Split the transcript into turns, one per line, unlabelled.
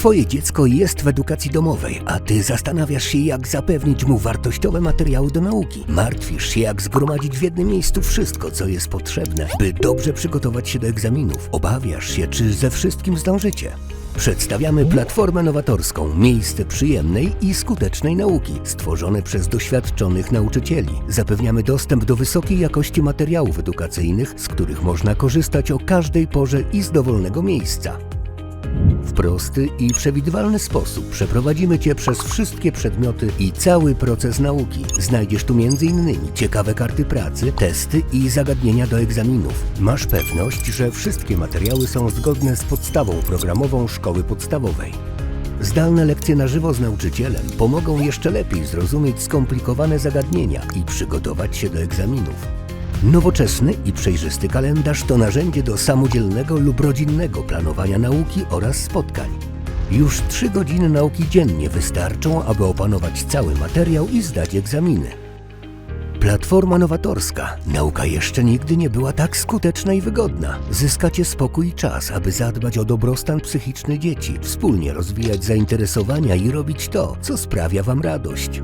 Twoje dziecko jest w edukacji domowej, a Ty zastanawiasz się, jak zapewnić mu wartościowe materiały do nauki. Martwisz się, jak zgromadzić w jednym miejscu wszystko, co jest potrzebne, by dobrze przygotować się do egzaminów. Obawiasz się, czy ze wszystkim zdążycie. Przedstawiamy platformę nowatorską, miejsce przyjemnej i skutecznej nauki, stworzone przez doświadczonych nauczycieli. Zapewniamy dostęp do wysokiej jakości materiałów edukacyjnych, z których można korzystać o każdej porze i z dowolnego miejsca. W prosty i przewidywalny sposób przeprowadzimy Cię przez wszystkie przedmioty i cały proces nauki. Znajdziesz tu m.in. ciekawe karty pracy, testy i zagadnienia do egzaminów. Masz pewność, że wszystkie materiały są zgodne z podstawą programową szkoły podstawowej. Zdalne lekcje na żywo z nauczycielem pomogą jeszcze lepiej zrozumieć skomplikowane zagadnienia i przygotować się do egzaminów. Nowoczesny i przejrzysty kalendarz to narzędzie do samodzielnego lub rodzinnego planowania nauki oraz spotkań. Już 3 godziny nauki dziennie wystarczą, aby opanować cały materiał i zdać egzaminy. Platforma nowatorska. Nauka jeszcze nigdy nie była tak skuteczna i wygodna. Zyskacie spokój i czas, aby zadbać o dobrostan psychiczny dzieci, wspólnie rozwijać zainteresowania i robić to, co sprawia Wam radość.